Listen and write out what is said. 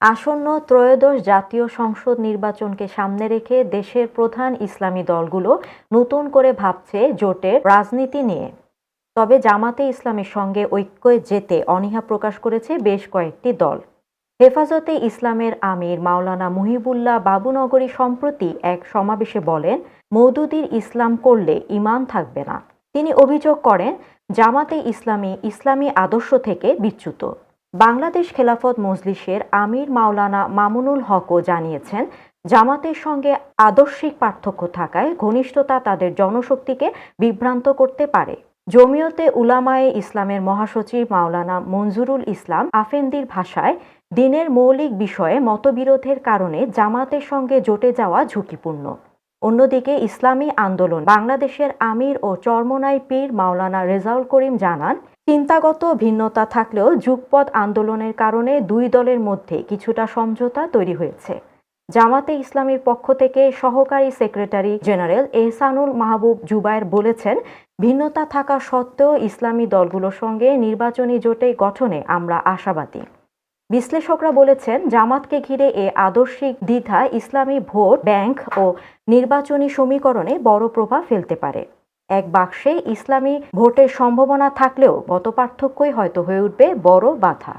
আসন্ন ত্রয়োদশ জাতীয় সংসদ নির্বাচনকে সামনে রেখে দেশের প্রধান ইসলামী দলগুলো নতুন করে ভাবছে জোটের রাজনীতি নিয়ে। তবে জামাতে ইসলামের সঙ্গে ঐক্যে যেতে অনীহা প্রকাশ করেছে বেশ কয়েকটি দল। হেফাজতে ইসলামের আমির মাওলানা মুহিবুল্লাহ বাবুনগরী সম্প্রতি এক সমাবেশে বলেন মৌদুদির ইসলাম করলে ইমান থাকবে না। তিনি অভিযোগ করেন, জামাতে ইসলামী ইসলামী আদর্শ থেকে বিচ্যুত। বাংলাদেশ খেলাফত মজলিসের আমির মাওলানা মামুনুল হকও জানিয়েছেন, জামাতের সঙ্গে আদর্শিক পার্থক্য থাকায় ঘনিষ্ঠতা তাদের জনশক্তিকে বিভ্রান্ত করতে পারে। জমিয়তে উলামায়ে ইসলামের মহাসচিব মাওলানা মঞ্জুরুল ইসলাম আফেন্দির ভাষায়, দিনের মৌলিক বিষয়ে মতবিরোধের কারণে জামাতের সঙ্গে জোটে যাওয়া ঝুঁকিপূর্ণ। অন্যদিকে ইসলামী আন্দোলন বাংলাদেশের আমির ও চরমনাই পীর মাওলানা রেজাউল করিম জানান চিন্তাগত ভিন্নতা থাকলেও যুগপৎ আন্দোলনের কারণে দুই দলের মধ্যে কিছুটা সমঝোতা তৈরি হয়েছে। জামাতে ইসলামীর পক্ষ থেকে সহকারী সেক্রেটারি জেনারেল এহসানুল মাহবুব জুবায়ের বলেছেন, ভিন্নতা থাকা সত্ত্বেও ইসলামী দলগুলোর সঙ্গে নির্বাচনী জোটে গঠনে আমরা আশাবাদী। বিশ্লেষকরা বলেছেন, জামাতকে ঘিরে এ আদর্শিক দ্বিধা ইসলামী ভোট, ব্যাংক ও নির্বাচনী সমীকরণে বড় প্রভাব ফেলতে পারে। এক বাক্সে ইসলামী ভোটের সম্ভাবনা থাকলেও মতপার্থক্যই হয়তো হয়ে উঠবে বড় বাধা।